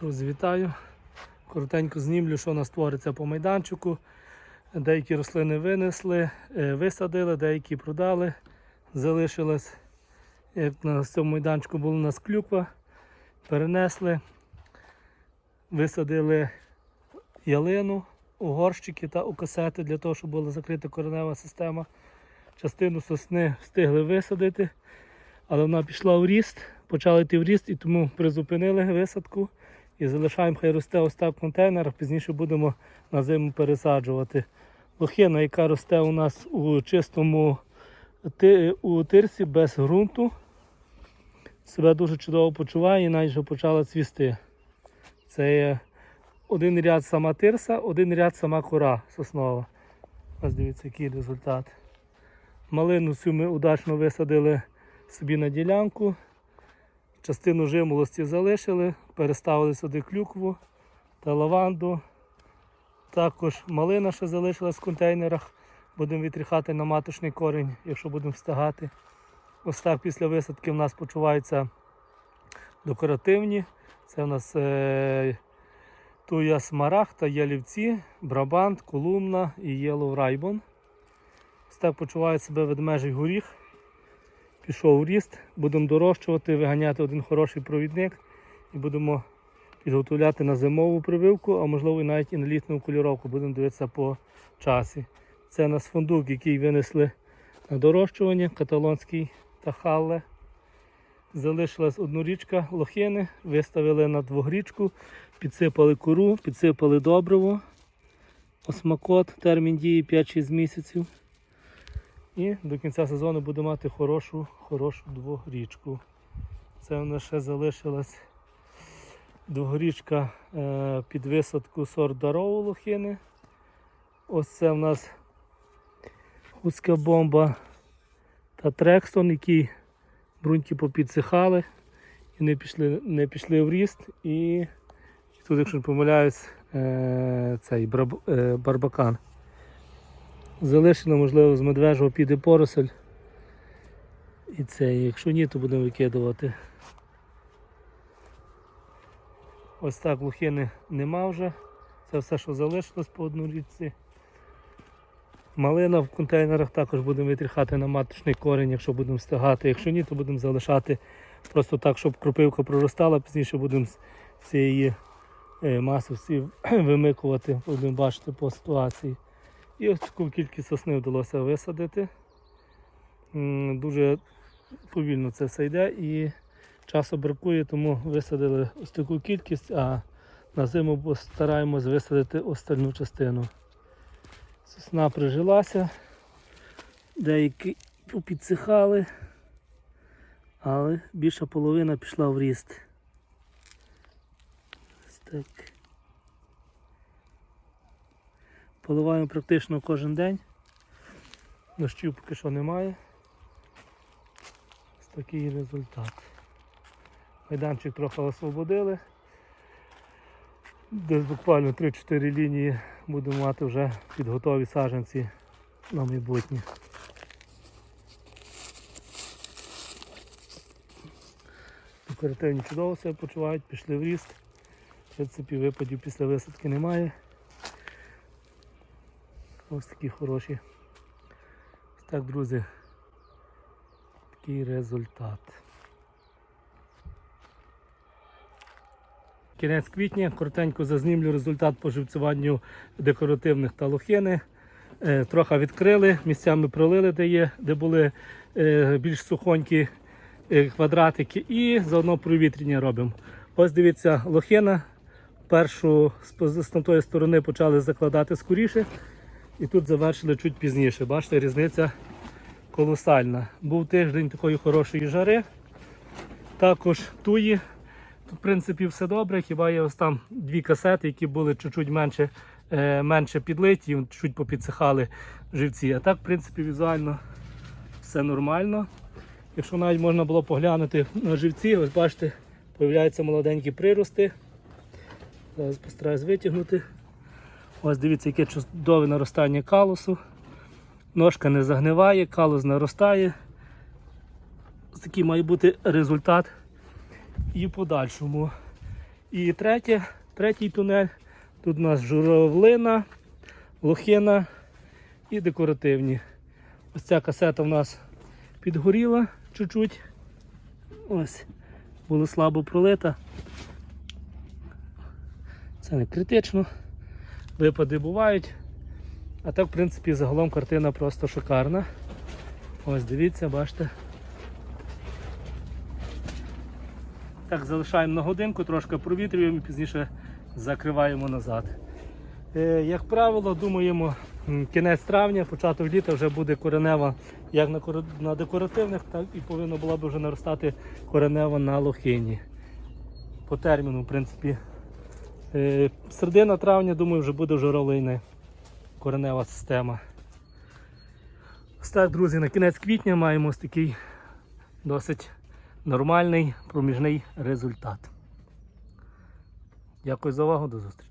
Друзі, вітаю. Коротенько знімлю, що у нас твориться по майданчику. Деякі рослини винесли, е, висадили, деякі продали, залишилось. Як на цьому майданчику була у нас клюква, перенесли, висадили ялину у горщики та у касети для того, щоб була закрита коренева система. Частину сосни встигли висадити, але вона пішла в ріст, почала йти в ріст і тому призупинили висадку і залишаємо, хай росте ось так в контейнерах, пізніше будемо на зиму пересаджувати. Лохина, яка росте у нас у чистому у тирсі без ґрунту, себе дуже чудово почуває і навіть вже почала цвісти. Це є один ряд сама тирса, один ряд сама кора соснова. Ось дивіться, який результат. Малину цю ми удачно висадили собі на ділянку. Частину жимолості залишили, переставили сюди клюкву та лаванду. Також малина ще залишилась в контейнерах. Будемо відріхати на маточний корінь, якщо будемо встигати. Ось так після висадки в нас почуваються декоративні. Це в нас е, туя смарагда, ялівці, брабант, колумна і єлоу райбон. Ось так почуває себе ведмежий горіх. Пішов ріст, будемо дорощувати, виганяти один хороший провідник і будемо підготовляти на зимову прививку, а можливо і навіть і на літну кольоровку. Будемо дивитися по часі. Це у нас фундук, який винесли на дорощування, каталонський тахалле. Залишилась однорічка лохини, виставили на двогрічку, підсипали кору, підсипали добриво. Осмакот, термін дії 5-6 місяців. І до кінця сезону буде мати хорошу, хорошу двогрічку. Це в нас ще залишилась двогрічка е, під висадку сорт дарову лохини. Ось це в нас гуцька бомба та трекстон, які бруньки попідсихали і не пішли, не пішли в ріст. І тут, якщо не помиляюсь, е, цей е, барбакан. Залишено, можливо, з медвежого піде поросель. І це, якщо ні, то будемо викидувати. Ось так лухини нема вже. Це все, що залишилось по однорічці. Малина в контейнерах також будемо витріхати на маточний корінь, якщо будемо встигати. Якщо ні, то будемо залишати просто так, щоб кропивка проростала, пізніше будемо з цієї е, маси всі вимикувати, будемо бачити по ситуації. І ось таку кількість сосни вдалося висадити. Дуже повільно це все йде і часу бракує, тому висадили ось таку кількість, а на зиму постараємось висадити остальну частину. Сосна прижилася, деякі попідсихали, але більша половина пішла в ріст. Ось так. Поливаємо практично кожен день. Дощів поки що немає. Ось такий результат. Майданчик трохи освободили. Десь буквально 3-4 лінії будемо мати вже підготові саджанці на майбутнє. Декоративні чудово себе почувають, пішли в ріст. В принципі, випадів після висадки немає. Ось такі хороші. Ось так, друзі. Такий результат. Кінець квітня, коротенько зазнімлю результат по живцюванню декоративних та лохини. Е, Трохи відкрили, місцями пролили, де є, де були е, більш сухонькі е, квадратики, і заодно провітрення робимо. Ось дивіться, лохина. Першу з тої сторони почали закладати скоріше, і тут завершили чуть пізніше. Бачите, різниця колосальна. Був тиждень такої хорошої жари. Також туї. Тут, в принципі, все добре. Хіба є ось там дві касети, які були чуть-чуть менше, е, менше підлиті, чуть попідсихали живці. А так, в принципі, візуально все нормально. Якщо навіть можна було поглянути на живці, ось бачите, появляються молоденькі прирости. Зараз постараюсь витягнути. Ось дивіться, яке чудове наростання калусу. Ножка не загниває, калус наростає. Ось такий має бути результат і в подальшому. І третє, третій тунель. Тут у нас журавлина, лохина і декоративні. Ось ця касета в нас підгоріла чуть-чуть. Ось, було слабо пролита. Це не критично. Випади бувають. А так, в принципі, загалом картина просто шикарна. Ось дивіться, бачите. Так, залишаємо на годинку, трошки провітрюємо і пізніше закриваємо назад. Е, як правило, думаємо, кінець травня, початок літа вже буде коренева як на, декоративних, так і повинна була б вже наростати коренева на лохині. По терміну, в принципі. Е, середина травня, думаю, вже буде журавлина коренева система. Ось так, друзі, на кінець квітня маємо ось такий досить нормальний проміжний результат. Дякую за увагу, до зустрічі.